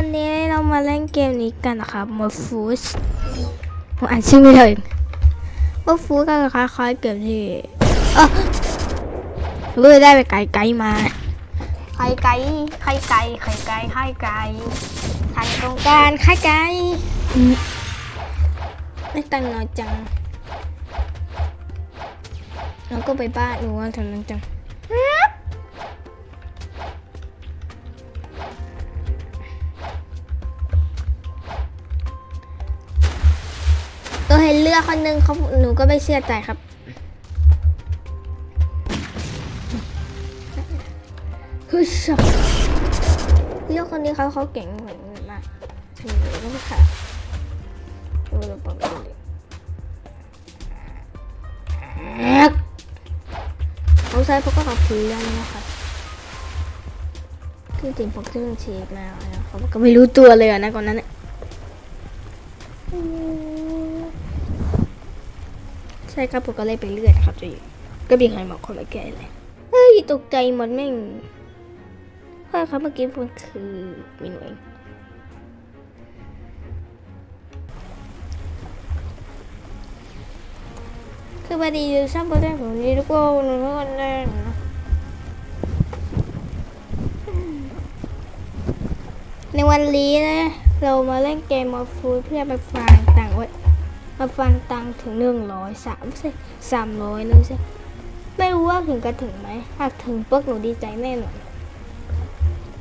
วันนี้เรามาเล่นเกมนี้กันนะครับมอฟูสผมอ่านชื่อไม่เลยมอฟูสก็คล้ายๆเกมที่เออรู้ได้ไปไกลไกลๆมาไข่ไก่ไข่ไก่ไข่ไก่ไข่ไก่ไข่ตรงกลารไข่ไก่อืมไม่ตังค์น้อยจังแล้วก็ไปบ้านหนูว่าทำนั้นจัง อคนหนึงเขาหนูก็ไม่เชื่อใจครับ ฮึชบเลือกคนนี้เขาเขาเก่งเหมือนมากถึงหนูก็ไม่ค่ะดูดูปดูดิเขาใช้พวกก็ขับพื้นนะครับคือจริงพวกที่มันเชฟมาเขาก็ไม่รู้ตัวเลยนะก่อนนั้นเนี่ย ช่ครับผมก็เลยไปเรื่อยนะครับจะอยู่ก็มีใครบอกคนมาแก้เลยเฮ้ยตกใจหมดแม่งเฮ้ยครับเมื่อกี้มันคือมีหน่วยคือพอดีชอบประเด็นของนี้ทุกคนทุกคนเลยนะในวันนี้นะ เรามาเล่นเกมมอฟูเพื่อไปฟังต่าง มาฟันตังถึงหนึ่งร้อยสามสิสามร้อยนึงสิไม่รู้ว่าถึงจะถึงไหมหากถึงพวกหนูดีใจแน่นอน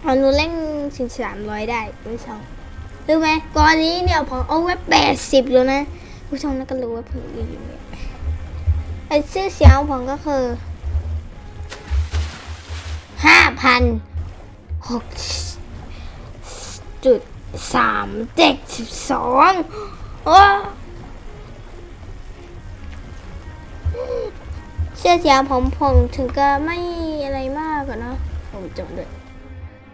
เอาหนูเล่นถึงสามร้อยได้คุณผู้ชมรู้ไหมก่อนนี้เนี่ยผมเอาไว้แปดสิบแล้วนะคุณผู้ชมน่าก็รู้ว่าผมอยู่เนี่ยไอ้ชื่อเสียงของผมก็คือห้าพันหกจุดสามเจ็ดสิบสองโอ้ เชื่อเสียงผมผมถึงก็ไม่อะไรมากอะเนาะผมจบเลย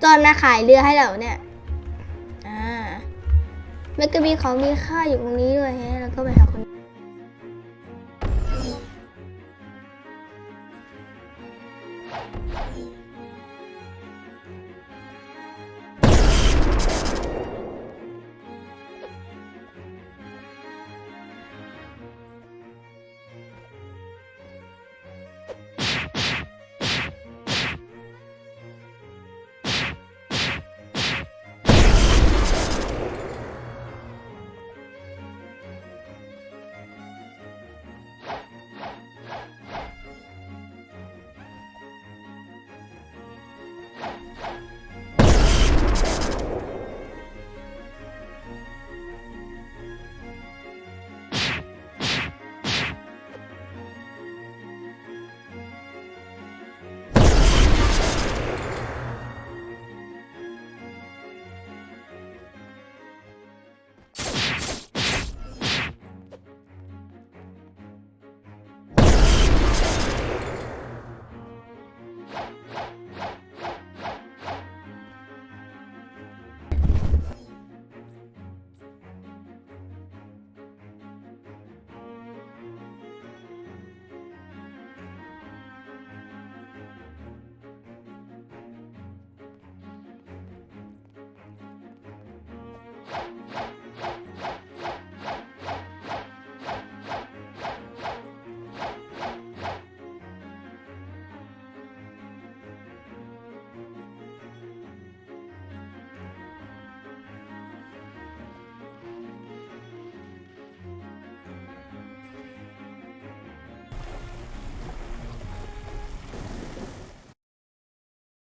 ตอนมาขายเรือให้เราเนี่ยอ่ามันก็มีของมีค่าอยู่ตรงนี้ด้วยฮะแล้วก็ไปหาคน